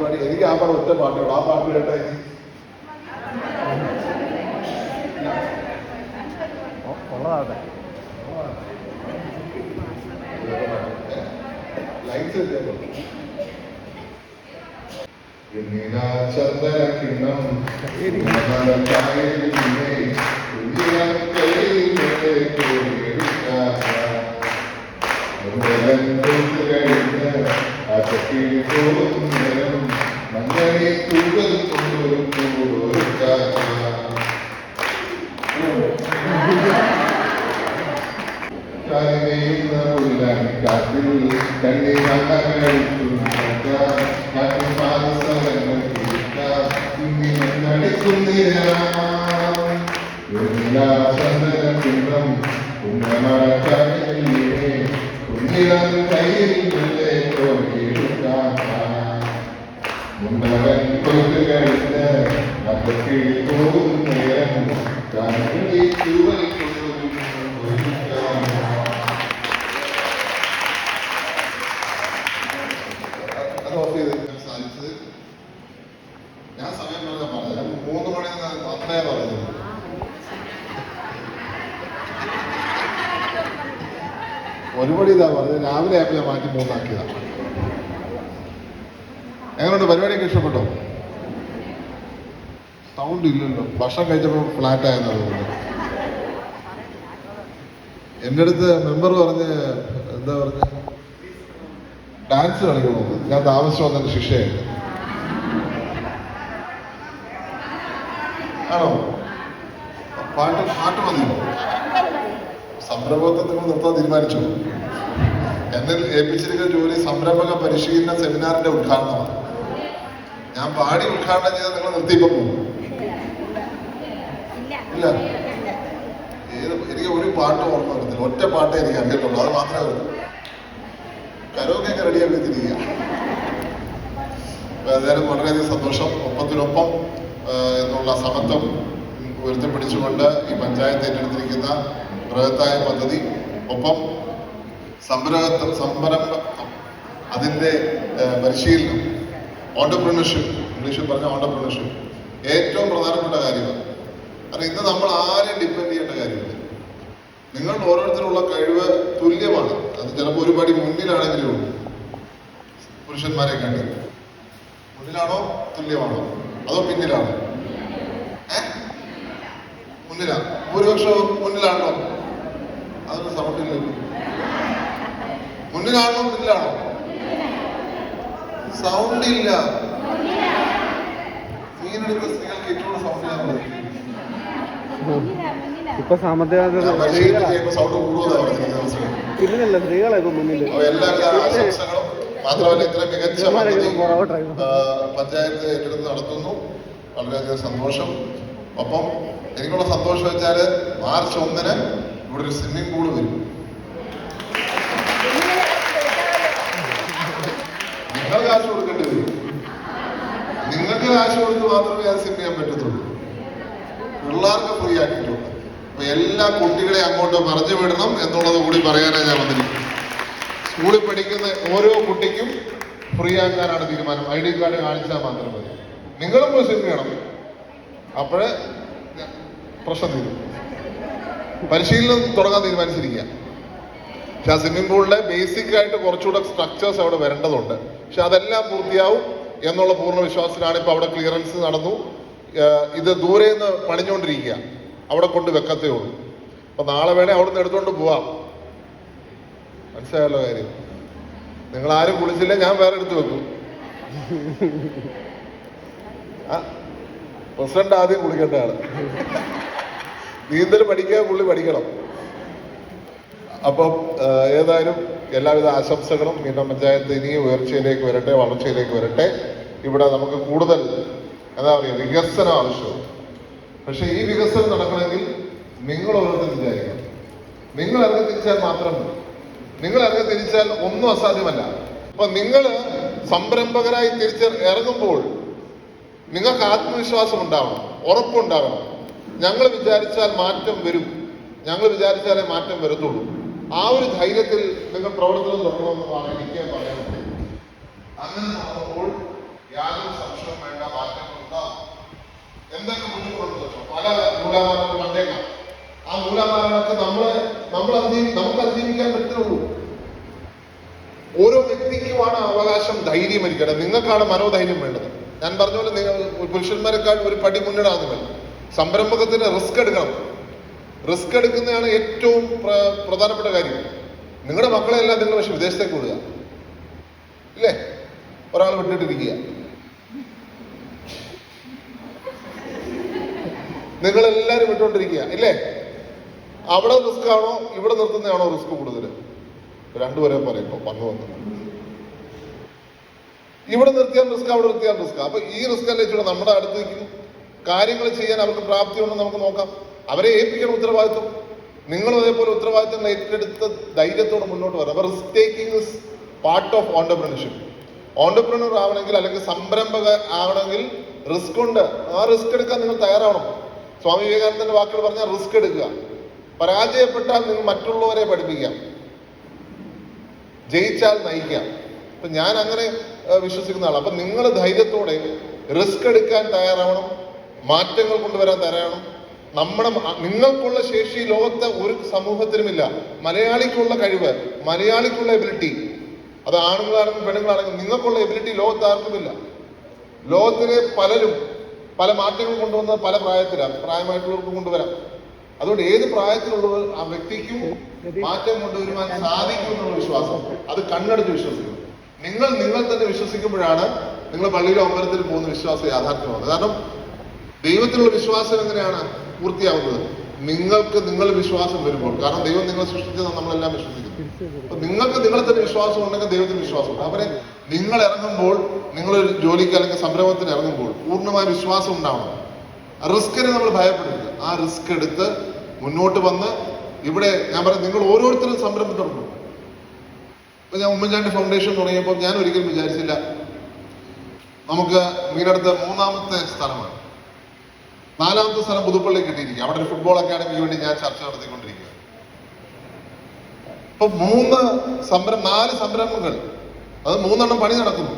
പാടി എനിക്ക് ആ പാട്ട് ഒറ്റ പാട്ടുള്ളൂ ആ പാട്ട് കേട്ടാ ഇനി. ഉള്ളതാവട്ടെ ലൈറ്റ്സ് ചന്ദന കിണ്ണം കരയുന്ന പുല്ലാൻ കാറ്റിൽ കണ്ണി ചന്ദ്രകിണ്ണം കുഞ്ഞമടക്കല്ലേ കുഞ്ഞിളം കയ്യിൽ മെല്ലെ കോരിയെടുക്കാം മുന്നവൻ കൊയ്ത്ത് കഴിഞ്ഞ് അതൊക്കെ പോകും നേരം കണ്ണി ചുവൽ പറഞ്ഞത് ഒരു മണി ഇതാ പറഞ്ഞത് രാവിലെ ഞാൻ മാറ്റി മൂന്നാക്കിയതാണ് എങ്ങനെയുണ്ട് പരിപാടിയൊക്കെ ഇഷ്ടപ്പെട്ടോ? സൗണ്ട് ഇല്ലല്ലോ. ഭക്ഷണം കഴിച്ചപ്പോൾ ഫ്ലാറ്റ് ആയെന്ന് തോന്നുന്നത് എന്റെ അടുത്ത് മെമ്പർ പറഞ്ഞ് എന്താ പറഞ്ഞ? ഡാൻസ് കളിക്കണമെന്ന് ഞാൻ താമസിച്ചു വന്നതിന്റെ ശിക്ഷയായിട്ട്. ആണോ? പാട്ട് പാട്ട് മതിയോ സംരംഭത്തെ നിങ്ങൾ നിർത്താൻ തീരുമാനിച്ചു. എന്നിൽ ഏൽപ്പിച്ചിരിക്കുന്ന ജോലി സംരംഭക പരിശീലന സെമിനാറിന്റെ ഉദ്ഘാടനമാണ്. ഞാൻ പാടി ഉദ്ഘാടനം ചെയ്ത് നിങ്ങൾ നിർത്തിയപ്പോ പോകും. ഇല്ല. ഏത് എനിക്ക് ഒരു പാട്ട് ഓർമ്മ വരുന്നില്ല ഒറ്റ പാട്ടേ എനിക്ക് അറിയത്തുള്ളൂ. അത് മാത്രമേ വരുന്നു കരോക്കെ റെഡിയാക്കി തിരിക്കുക വളരെയധികം സന്തോഷം. ഒപ്പത്തിനൊപ്പം എന്നുള്ള സമത്വം ഉയർത്തിപ്പിടിച്ചുകൊണ്ട് ഈ പഞ്ചായത്ത് ഏറ്റെടുത്തിരിക്കുന്ന ബൃഹത്തായ പദ്ധതി. ഒപ്പം സംരംഭ സംരംഭത്വം അതിന്റെ പരിശീലനം ഓണ്ടർപ്രണർഷിപ്പ് ഇംഗ്ലീഷിൽ പറഞ്ഞ ഓണ്ടർപ്രണർഷിപ്പ് ഏറ്റവും പ്രധാനപ്പെട്ട കാര്യമാണ്. കാരണം ഇന്ന് നമ്മൾ ആരെയും ഡിപ്പെൻഡ് ചെയ്യേണ്ട കാര്യമില്ല. നിങ്ങൾ ഓരോരുത്തരുള്ള കഴിവ് തുല്യമാണ്. അത് ചിലപ്പോൾ ഒരു പടി മുന്നിലാണെങ്കിലും പുരുഷന്മാരെ കണ്ട് മുന്നിലാണോ? തുല്യമാണോ? അതോ പിന്നിലാണോ? മുന്നിലാണ് മുന്നിലാ. ഭൂരിപക്ഷം മുന്നിലാണോ? അതൊരു സൗണ്ട് മുന്നിലാണോ മുന്നിലാണോ പിന്നിലാണോ? സൗണ്ട് ഇല്ല മീനെടുത്ത സ്ത്രീകൾക്ക് ഏറ്റവും സൗണ്ട് ഞാൻ പറയും. ഇപ്പൊ സാമ്പത്തിക സൗണ്ട് ഇല്ലല്ല സ്ത്രീകളെ ഇപ്പൊ മുന്നിൽ എല്ലാ മാത്രമല്ല ഇത്ര മികച്ച പഞ്ചായത്ത് ഏറ്റെടുത്ത് നടത്തുന്നു. വളരെയധികം സന്തോഷം. ഒപ്പം എനിക്കുള്ള സന്തോഷം വെച്ചാൽ മാർച്ച് ഒന്നിന് ഇവിടെ ഒരു സ്വിമ്മിംഗ് പൂൾ വരും. നിങ്ങൾ കാശ് കൊടുക്കേണ്ടി വരും. നിങ്ങൾക്ക് കാശ് കൊടുത്ത് മാത്രമേ അത് സ്വിം ചെയ്യാൻ പറ്റത്തുള്ളൂ. പിള്ളേർക്ക് ഫ്രീ ആക്കിയിട്ടുണ്ട്. അപ്പൊ എല്ലാ കുട്ടികളെ അങ്ങോട്ട് പറഞ്ഞു വിടണം എന്നുള്ളത് കൂടി പറയാനാണ് ഞാൻ വന്നിരിക്കുന്നത് സ്കൂളിൽ പഠിക്കുന്ന ഓരോ കുട്ടിക്കും ഫ്രീ ആക്കാനാണ് തീരുമാനം. ഐ ഡി കാർഡ് കാണിച്ചാൽ മാത്രം മതി. നിങ്ങളും പോയി വേണം അപ്പോഴേ പ്രശ്നം തീരും. പരിശീലനം തുടങ്ങാൻ തീരുമാനിച്ചിരിക്കുക പക്ഷെ ആ സ്വിമ്മിംഗ് പൂളിലെ ബേസിക് ആയിട്ട് കുറച്ചുകൂടെ സ്ട്രക്ചേഴ്സ് അവിടെ വരേണ്ടതുണ്ട്. പക്ഷെ അതെല്ലാം പൂർത്തിയാവും എന്നുള്ള പൂർണ വിശ്വാസത്തിലാണ് ഇപ്പോൾ അവിടെ ക്ലിയറൻസ് നടന്നു. ഇത് ദൂരെ നിന്ന് പണിഞ്ഞുകൊണ്ടിരിക്കുക അവിടെ കൊണ്ട് വെക്കത്തേ ഉള്ളൂ. അപ്പൊ നാളെ വേണേ അവിടെ നിന്ന് എടുത്തുകൊണ്ട് പോവാം. മനസ്സിലായല്ലോ കാര്യം. നിങ്ങൾ ആരും കുളിച്ചില്ല ഞാൻ വേറെ എടുത്ത് വെക്കും. പ്രസിഡന്റ് ആദ്യം കുളിക്കേണ്ട ആൾ. നീന്തൽ പഠിക്കാൻ പുള്ളി പഠിക്കണം. അപ്പം ഏതായാലും എല്ലാവിധ ആശംസകളും മീന പഞ്ചായത്ത് ഇനി ഉയർച്ചയിലേക്ക് വരട്ടെ വളർച്ചയിലേക്ക് വരട്ടെ. ഇവിടെ നമുക്ക് കൂടുതൽ എന്താ പറയുക വികസനം ആവശ്യമാണ്. പക്ഷെ ഈ വികസനം നടക്കണമെങ്കിൽ നിങ്ങൾ ഓരോരുത്തർ വിചാരിക്കണം. നിങ്ങൾ ഇറങ്ങി തിരിച്ചാൽ മാത്രം മതി. നിങ്ങൾ ഇറങ്ങി തിരിച്ചാൽ ഒന്നും അസാധ്യമല്ല. അപ്പൊ നിങ്ങൾ സംരംഭകരായി തിരിച്ച് ഇറങ്ങുമ്പോൾ നിങ്ങൾക്ക് ആത്മവിശ്വാസം ഉണ്ടാവണം ഉറപ്പുണ്ടാവണം ഞങ്ങൾ വിചാരിച്ചാൽ മാറ്റം വരും. ഞങ്ങൾ വിചാരിച്ചാലേ മാറ്റം വരത്തുള്ളൂ. ആ ഒരു ധൈര്യത്തിൽ നിങ്ങൾ പ്രവർത്തനം തുടങ്ങണമെന്നാണ് എനിക്ക് പറയുന്നത് അങ്ങനെ നോക്കുമ്പോൾ യാതൊരു സംശയവും വേണ്ട മാറ്റങ്ങൾ ഉണ്ടാകും എന്തൊക്കെ ബുദ്ധിമുട്ടുണ്ട് പല നൂലാമാലകൾ വന്നേക്കാം ആ നൂലാമാലകൾക്ക് നമ്മളെ നമ്മൾ അതിജീവി നമുക്ക് അതിജീവിക്കാൻ പറ്റുള്ളൂ. ധൈര്യം ഇരിക്കേണ്ടത് നിങ്ങൾക്കാണ് മനോധൈര്യം വേണ്ടത്. ഞാൻ പറഞ്ഞ പോലെ നിങ്ങൾ പുരുഷന്മാരെക്കാൾ ഒരു പടി മുന്നിടാകുന്നില്ല സംരംഭകത്തിന് റിസ്ക് എടുക്കണം. റിസ്ക് എടുക്കുന്നതാണ് ഏറ്റവും പ്ര- പ്രധാനപ്പെട്ട കാര്യം. നിങ്ങളുടെ മക്കളെല്ലാം നിങ്ങൾ പക്ഷെ വിദേശത്തേക്ക് വിടുക. ഇല്ലേ? ഒരാൾ വിട്ടിട്ടിരിക്കുക. നിങ്ങളെല്ലാരും വിട്ടുകൊണ്ടിരിക്കുക. ഇല്ലേ? അവിടെ റിസ്ക് ആണോ ഇവിടെ നിർത്തുന്നതാണോ റിസ്ക് കൂടുതൽ? രണ്ടുപേരെ പറയുമ്പോ വന്നു വന്നു. ഇവിടെ നിർത്തിയാൽ റിസ്ക് അവിടെ നിർത്തിയാൽ റിസ്ക് അപ്പൊ ഈ റിസ്ക് അല്ലേ നമ്മുടെ അടുത്തേക്ക് കാര്യങ്ങൾ ചെയ്യാൻ അവർക്ക് പ്രാപ്തിയുണ്ടെന്ന് നമുക്ക് നോക്കാം. അവരെ ഏൽപ്പിക്കണം ഉത്തരവാദിത്വം. നിങ്ങൾ അതേപോലെ ഉത്തരവാദിത്വം ഏറ്റെടുത്ത ധൈര്യത്തോടെ മുന്നോട്ട് വരാം risk taking is part of entrepreneurship entrepreneur ആവണമെങ്കിൽ അല്ലെങ്കിൽ സംരംഭക ആവണമെങ്കിൽ റിസ്ക് ഉണ്ട്. ആ റിസ്ക് എടുക്കാൻ നിങ്ങൾ തയ്യാറാവണം. സ്വാമി വിവേകാനന്ദന്റെ വാക്കുകൾ പറഞ്ഞാൽ റിസ്ക് എടുക്കുക. പരാജയപ്പെട്ടാൽ നിങ്ങൾ മറ്റുള്ളവരെ പഠിപ്പിക്കാം. ജയിച്ചാൽ നയിക്കാം. അപ്പൊ ഞാൻ അങ്ങനെ വിശ്വസിക്കുന്ന ആളാണ് അപ്പൊ നിങ്ങൾ ധൈര്യത്തോടെ റിസ്ക് എടുക്കാൻ തയ്യാറാവണം. മാറ്റങ്ങൾ കൊണ്ടുവരാൻ തയ്യാറാവണം. നമ്മുടെ നിങ്ങൾക്കുള്ള ശേഷി ലോകത്തെ ഒരു സമൂഹത്തിനുമില്ല. മലയാളിക്കുള്ള കഴിവ് മലയാളിക്കുള്ള എബിലിറ്റി അത് ആണുങ്ങളാണെങ്കിലും പെണ്ണുങ്ങളാണെങ്കിലും നിങ്ങൾക്കുള്ള എബിലിറ്റി ലോകത്ത് ആർക്കുമില്ല. ലോകത്തിലെ പലരും പല മാറ്റങ്ങൾ കൊണ്ടുവന്ന പല പ്രായത്തിലാണ് പ്രായമായിട്ടുള്ളവർക്ക് കൊണ്ടുവരാം. അതുകൊണ്ട് ഏത് പ്രായത്തിലുള്ളവർ ആ വ്യക്തിക്കും മാറ്റം കൊണ്ടുവരുവാൻ സാധിക്കും എന്നുള്ള വിശ്വാസം. അത് കണ്ണടച്ച് വിശ്വസിക്കും നിങ്ങൾ നിങ്ങൾ തന്നെ വിശ്വസിക്കുമ്പോഴാണ് നിങ്ങൾ പള്ളിയിലെ അമ്പലത്തിൽ പോകുന്ന വിശ്വാസം യാഥാർത്ഥ്യമാകുന്നത്. കാരണം ദൈവത്തിലുള്ള വിശ്വാസം എങ്ങനെയാണ് പൂർത്തിയാവുന്നത്? നിങ്ങൾക്ക് നിങ്ങൾ വിശ്വാസം വരുമ്പോൾ. കാരണം ദൈവം നിങ്ങളെ സൃഷ്ടിച്ചത് നമ്മളെല്ലാം വിശ്വസിക്കുന്നു. അപ്പൊ നിങ്ങൾക്ക് നിങ്ങളെ തന്നെ വിശ്വാസം ഉണ്ടെങ്കിൽ ദൈവത്തിന് വിശ്വാസമുണ്ട് അവരെ നിങ്ങൾ ഇറങ്ങുമ്പോൾ നിങ്ങൾ ജോലിക്ക് അല്ലെങ്കിൽ സംരംഭത്തിന് ഇറങ്ങുമ്പോൾ പൂർണമായ വിശ്വാസം ഉണ്ടാവണം. റിസ്കിനെ നമ്മൾ ഭയപ്പെടരുത് ആ റിസ്ക് എടുത്ത് മുന്നോട്ട് വന്ന് ഇവിടെ ഞാൻ പറയാം നിങ്ങൾ ഓരോരുത്തരും സംരംഭം തുടങ്ങും ഇപ്പൊ ഞാൻ ഉമ്മൻചാണ്ടി ഫൗണ്ടേഷൻ തുടങ്ങിയപ്പോൾ ഞാൻ ഒരിക്കലും വിചാരിച്ചില്ല. നമുക്ക് മീനടുത്ത് മൂന്നാമത്തെ സ്ഥലമാണ്. നാലാമത്തെ സ്ഥലം പുതുപ്പള്ളി കിട്ടിയിരിക്കുക അവിടെ ഒരു ഫുട്ബോൾ അക്കാഡമിക്ക് വേണ്ടി ഞാൻ ചർച്ച നടത്തിക്കൊണ്ടിരിക്കുക അപ്പൊ മൂന്ന് സംരംഭം നാല് സംരംഭങ്ങൾ. അത് മൂന്നെണ്ണം പണി നടക്കുന്നു.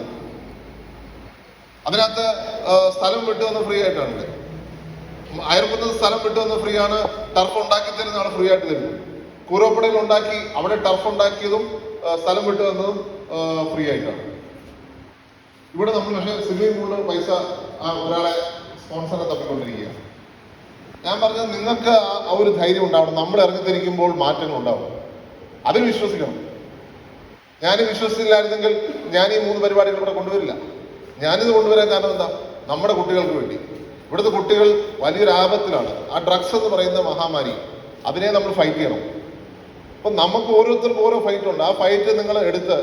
അതിനകത്ത് സ്ഥലം വിട്ടു വന്ന് ഫ്രീ ആയിട്ടാണ്. അയർക്കുന്ന സ്ഥലം വിട്ടു വന്ന് ഫ്രീ ആണ്. ടർഫ് ഉണ്ടാക്കി തരുന്ന ആൾ ഫ്രീ ആയിട്ട് തരും കൂരോപ്പടയിൽ ഉണ്ടാക്കി അവിടെ ടർഫ് ഉണ്ടാക്കിയതും സ്ഥലം വിട്ടു വന്നതും ഫ്രീ ആയിട്ടാണ്. ഇവിടെ നമ്മൾ പക്ഷേ സ്വിമ്മിംഗ് പൂളിൽ പൈസ ഒരാളെ സ്പോൺസറെ തപ്പിക്കൊണ്ടിരിക്കുകയാണ്. ഞാൻ പറഞ്ഞത് നിങ്ങൾക്ക് ആ ഒരു ധൈര്യം ഉണ്ടാവണം. നമ്മൾ ഇറങ്ങിത്തിരിക്കുമ്പോൾ മാറ്റങ്ങൾ ഉണ്ടാവും അതിൽ വിശ്വസിക്കണം. ഞാൻ വിശ്വസിച്ചില്ലായിരുന്നെങ്കിൽ ഞാൻ ഈ മൂന്ന് പരിപാടികൾ ഇവിടെ കൊണ്ടുവരില്ല. ഞാനിത് കൊണ്ടുവരാൻ കാരണം എന്താ? നമ്മുടെ കുട്ടികൾക്ക് വേണ്ടി. ഇവിടുത്തെ കുട്ടികൾ വലിയൊരു ആപത്തിലാണ്. ആ ഡ്രഗ്സ് എന്ന് പറയുന്ന മഹാമാരി അതിനെ നമ്മൾ ഫൈറ്റ് ചെയ്യണം. അപ്പൊ നമുക്ക് ഓരോരുത്തർക്കും ഓരോ ഫൈറ്റ് ഉണ്ട്. ആ ഫൈറ്റ് നിങ്ങൾ എടുത്ത്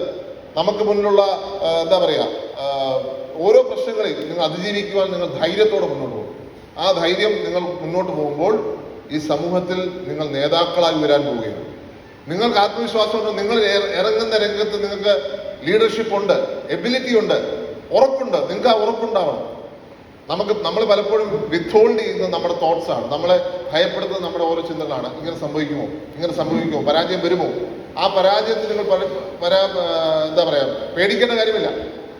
നമുക്ക് മുന്നിലുള്ള എന്താ പറയുക ഓരോ പ്രശ്നങ്ങളെയും നിങ്ങൾ അതിജീവിക്കുവാൻ നിങ്ങൾ ധൈര്യത്തോടെ മുന്നോട്ട് പോകും. ആ ധൈര്യം നിങ്ങൾ മുന്നോട്ട് പോകുമ്പോൾ ഈ സമൂഹത്തിൽ നിങ്ങൾ നേതാക്കളായി വരാൻ പോവുകയാണ്. നിങ്ങൾക്ക് ആത്മവിശ്വാസമുണ്ട് നിങ്ങൾ ഇറങ്ങുന്ന രംഗത്ത് നിങ്ങൾക്ക് ലീഡർഷിപ്പ് ഉണ്ട് എബിലിറ്റി ഉണ്ട് ഉറപ്പുണ്ട് നിങ്ങൾക്ക് ആ ഉറപ്പുണ്ടാവണം. നമുക്ക് നമ്മൾ പലപ്പോഴും വിത്ത്ഹോൾഡ് ചെയ്യുന്നത് നമ്മുടെ തോട്ട്സ് ആണ്. നമ്മളെ ഭയപ്പെടുത്തുന്നത് നമ്മുടെ ഓരോ ചിന്തകളാണ്. ഇങ്ങനെ സംഭവിക്കുമോ? ഇങ്ങനെ സംഭവിക്കുമോ? പരാജയം വരുമോ? ആ പരാജയത്തിൽ നിങ്ങൾ പരാ എന്താ പറയാ പേടിക്കേണ്ട കാര്യമില്ല.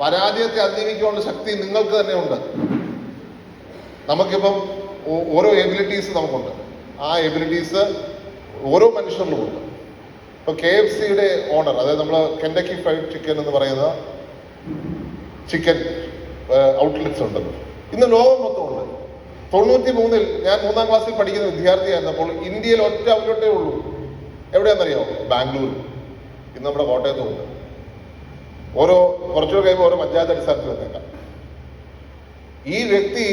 പരാജയത്തെ അതിജീവിക്കാനുള്ള ശക്തി നിങ്ങൾക്ക് തന്നെ ഉണ്ട്. നമുക്കിപ്പം ഓരോ എബിലിറ്റീസ് നമുക്കുണ്ട്. ആ എബിലിറ്റീസ് ഓരോ മനുഷ്യരിലും ഉണ്ട്. ഇപ്പൊ കെ എഫ് സിയുടെ ഓണർ അതായത് നമ്മൾ കെൻഡക്കി ഫ്രൈഡ് ചിക്കൻ എന്ന് പറയുന്ന ചിക്കൻ ഔട്ട്ലെറ്റ്സ് ഉണ്ട് ഇന്ന് ലോകം മൊത്തം ഉണ്ട് തൊണ്ണൂറ്റി മൂന്നിൽ ഞാൻ മൂന്നാം ക്ലാസ്സിൽ പഠിക്കുന്ന വിദ്യാർത്ഥിയായിരുന്നപ്പോൾ ഇന്ത്യയിൽ ഒറ്റ ഔട്ട്ലെറ്റേ ഉള്ളൂ. എവിടെയാണെന്നറിയോ? ബാംഗ്ലൂർ. ഇന്ന് നമ്മുടെ കോട്ടയത്തും ഉണ്ട്. ഓരോ കുറച്ചുകൂടെ കഴിയുമ്പോൾ ഓരോ പഞ്ചായത്ത് അടിസ്ഥാനത്തിൽ വന്നേക്കാം. ഈ വ്യക്തി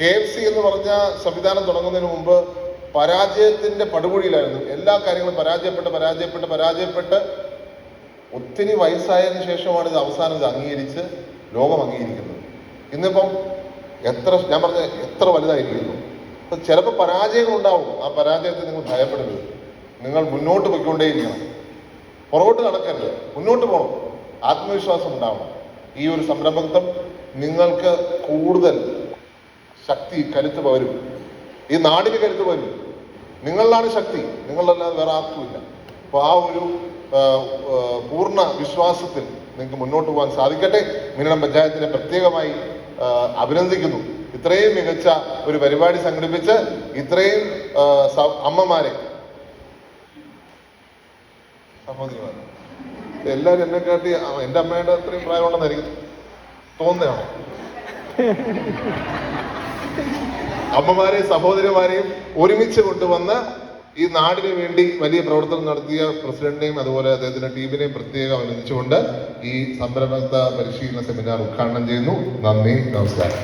കെ എഫ് സി എന്ന് പറഞ്ഞ സംവിധാനം തുടങ്ങുന്നതിന് മുമ്പ് പരാജയത്തിന്റെ പടുകുഴിയിലായിരുന്നു. എല്ലാ കാര്യങ്ങളും പരാജയപ്പെട്ട് പരാജയപ്പെട്ട് പരാജയപ്പെട്ട് ഒത്തിരി വയസ്സായതിനു ശേഷമാണ് ഇത് അവസാനം ഇത് അംഗീകരിച്ച് ലോകം അംഗീകരിക്കുന്നത്. ഇന്നിപ്പം എത്ര ഞാൻ പറഞ്ഞ എത്ര വലുതായിരിക്കുന്നു. അപ്പൊ ചിലപ്പോൾ പരാജയങ്ങൾ ഉണ്ടാവും ആ പരാജയത്തെ നിങ്ങൾ ഭയപ്പെടരുത് നിങ്ങൾ മുന്നോട്ട് പോയിക്കൊണ്ടേയിരിക്കണം. പുറകോട്ട് നടക്കരുത്. മുന്നോട്ട് പോകണം. ആത്മവിശ്വാസം ഉണ്ടാവണം. ഈ ഒരു സംരംഭത്വം നിങ്ങൾക്ക് കൂടുതൽ ശക്തി കരുത്ത് പകരും. ഈ നാടിന് കരുത്ത് പകരും. നിങ്ങളിലാണ് ശക്തി. നിങ്ങളല്ലാതെ വേറെ ആർക്കുമില്ല അപ്പോൾ ആ ഒരു പൂർണ വിശ്വാസത്തിൽ നിങ്ങൾക്ക് മുന്നോട്ട് പോകാൻ സാധിക്കട്ടെ. മിനിടം പഞ്ചായത്തിനെ പ്രത്യേകമായി അഭിനന്ദിക്കുന്നു. ഇത്രയും മികച്ച ഒരു പരിപാടി സംഘടിപ്പിച്ച് ഇത്രയും അമ്മമാരെ. എല്ലാവരും എന്നെ കാട്ടി എന്റെ അമ്മയുടെ അത്രയും പ്രായമുണ്ടെന്ന് എനിക്ക് തോന്നുന്നതാണോ? അമ്മമാരെയും സഹോദരിമാരെയും ഒരുമിച്ച് കൊണ്ടുവന്ന് ഈ നാടിന് വേണ്ടി വലിയ പ്രവർത്തനം നടത്തിയ പ്രസിഡന്റിനെയും അതുപോലെ അദ്ദേഹത്തിന്റെ ടീമിനെയും പ്രത്യേകം അഭിനന്ദിച്ചുകൊണ്ട് ഈ സംരംഭക പരിശീലന സെമിനാർ ഉദ്ഘാടനം ചെയ്യുന്നു. നന്ദി നമസ്കാരം.